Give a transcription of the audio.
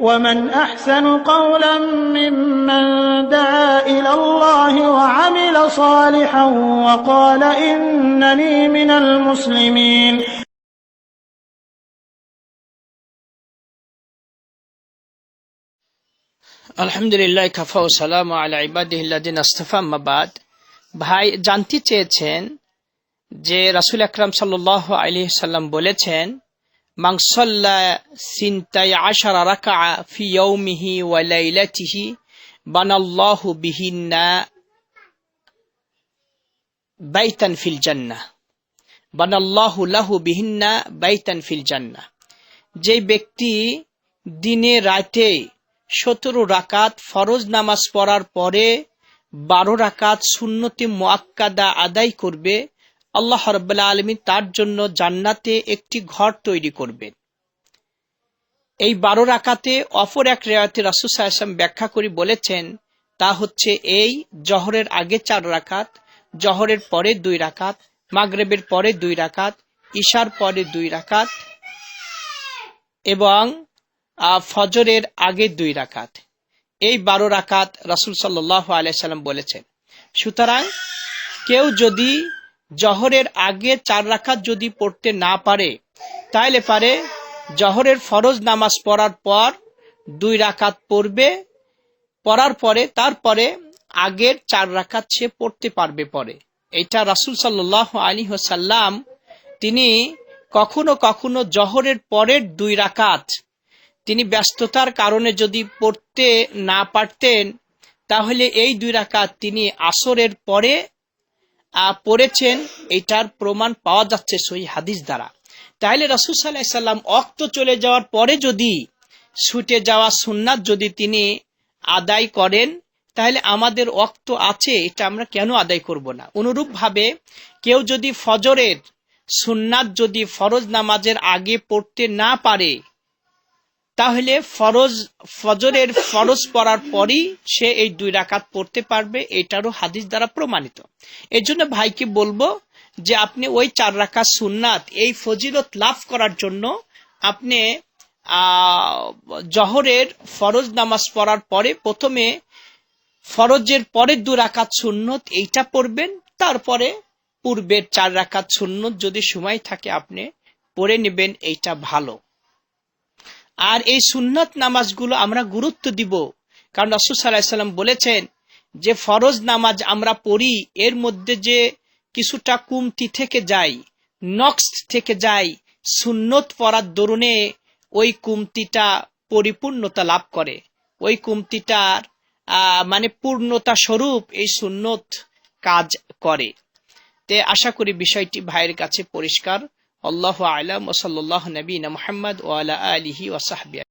ومن أحسن قولا ممن دعا إلى الله وعمل صالحا وقال إنني من المسلمين আলহামদুলিল্লাহ কাফা ও সালাম আলা ইবাদিহিল্লাদিন আস্তফা মাবাদ ভাই জানতে চেয়েছেন যে রাসুল আকরাম সাল্লাহ আলী সাল্লাম বলেছেন যে ব্যক্তি দিনে রাতে সতেরো রাকাত ফরজ নামাজ পড়ার পরে বারো রাকাত সুন্নতি মোয়াক্কাদা আদায় করবে আল্লাহ রবাল্লা আলমী তার জন্য জান্নাতে একটি ঘর তৈরি করবেন। এই বারো রাকাতে অপর এক রেওয়াতে রাসুসাহসাম ব্যাখ্যা করে বলেছেন, তা হচ্ছে এই জহরের আগে চার রাকাত, জহরের পরে দুই রাকাত, মাগরেবের পরে দুই রাকাত, ঈশার পরে দুই রাকাত এবং ফজরের আগে দুই রাকাত। এই বারো রাকাত রাসুল সাল্লাহ আলাইসাল্লাম বলেছেন। সুতরাং কেউ যদি জহরের আগে চার রাকাত যদি পড়তে না পারে, তাইলে পারে জহরের ফরজ নামাজ পড়ার পর দুই রাকাত পড়বে, পড়ার পরে তারপরে আগের চার রাকাত সে পড়তে পারবে পরে। এটা রাসুল সাল্লাহ আলী সাল্লাম তিনি কখনো কখনো জহরের পরের দুই রাকাত তিনি ব্যস্ততার কারণে যদি পড়তে না পারতেন, তাহলে এই দুই রাকাত তিনি আসরের পরে পড়েছেন, এটার প্রমাণ পাওয়া যাচ্ছে সই হাদিস দ্বারা। তাহলে রসুল সাল্লাহ সাল্লাম অক্ত চলে যাওয়ার পরে যদি ছুটে যাওয়া সুন্নাত যদি তিনি আদায় করেন তাহলে আমাদের অক্ত আছে, এটা আমরা কেন আদায় করব না? অনুরূপ ভাবে কেউ যদি ফজরের সুন্নাত যদি ফরজ নামাজের আগে পড়তে না পারে তাহলে ফরজ, ফজরের ফরজ পড়ার পরই সে এই দুই রাকাত পড়তে পারবে, এটারও হাদিস দ্বারা প্রমাণিত। এই জন্য ভাইকে বলব যে আপনি ওই চার রাকাত সুন্নাত, এই ফজিলত লাভ করার জন্য আপনি জহরের ফরজ নামাজ পড়ার পরে প্রথমে ফরজের পরের দু রাকাত সুন্নত এইটা পড়বেন, তারপরে পূর্বের চার রাকাত সুন্নত যদি সময় থাকে আপনি পড়ে নেবেন, এইটা ভালো। আর এই সুন্নত নামাজগুলো আমরা গুরুত্ব দিব। কারণ রসুল সাল্লাম বলেছেন যে, ফরজ নামাজ আমরা পড়ি, এর মধ্যে যে কিছুটা কুমতি থেকে যাই নক্স থেকে যাই সুন্নত পড়ার দরুনে ওই কুমতিটা পরিপূর্ণতা লাভ করে। ওই কুমতিটার মানে পূর্ণতা স্বরূপ এই সুন্নত কাজ করে। তে আশা করি বিষয়টি ভাইয়ের কাছে পরিষ্কার। الله أعلم وصلى الله نبينا محمد وعلى آله وصحبه